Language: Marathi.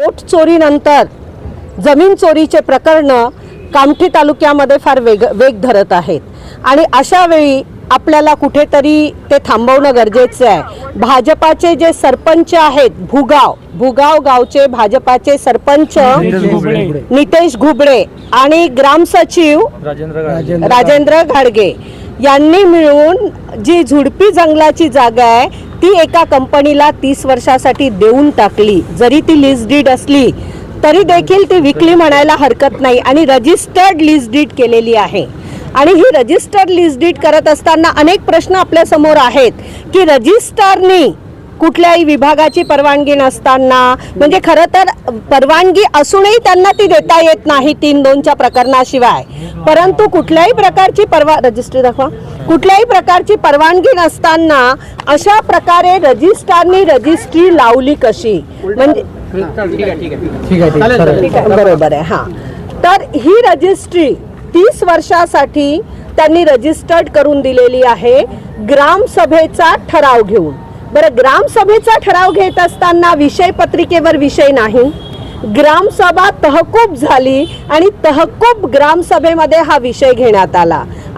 पोट चोरीनंतर जमीन चोरीचे प्रकरण कामठी तालुक्यामध्ये फार वेग वेग धरत आहेत. आणि अशा वेळी आपल्याला कुठेतरी ते थांबवणं गरजेचं आहे. भाजपाचे जे सरपंच आहेत भुगाव भुगाव गावचे भाजपाचे सरपंच नितेश घुबडे. आणि ग्रामसचिव राजेंद्र राजेंद्र घाडगे यांनी मिळून जी झुडपी जंगलाची जागा आहे ती एका कंपनीला तीस वर्षासाठी देऊन टाकली. जरी ती लीज डीड असली तरी देखील ती विकली म्हणायला हरकत नाही आणि रजिस्टर्ड लीज डीड केलेली आहे. आणि ही रजिस्टर्ड लीज डीड करत असताना अनेक प्रश्न आपल्यासमोर आहेत की रजिस्टरनी कुठल्याही विभागाची परवानगी नसताना म्हणजे खरं तर परवानगी असूनही त्यांना ती देता येत नाही तीन दोनच्या प्रकरणाशिवाय. परंतु कुठल्याही प्रकारची परवा रजिस्ट्री दाखवा. कुठल्याही प्रकारची परवानगी नसताना अशा प्रकारे रजिस्ट्रारनी रजिस्ट्री लावली कशी? म्हणजे बरोबर आहे हा. तर ही रजिस्ट्री तीस वर्षासाठी त्यांनी रजिस्टर्ड करून दिलेली आहे. ग्रामसभेचा ठराव घेऊन. बरं ग्रामसभेचा ठराव घेत असताना विषय पत्रिकेवर विषय नाही. ग्रामसभा तहकूब झाली आणि तहकूब ग्रामसभेमध्ये हा विषय घेण्यात आला.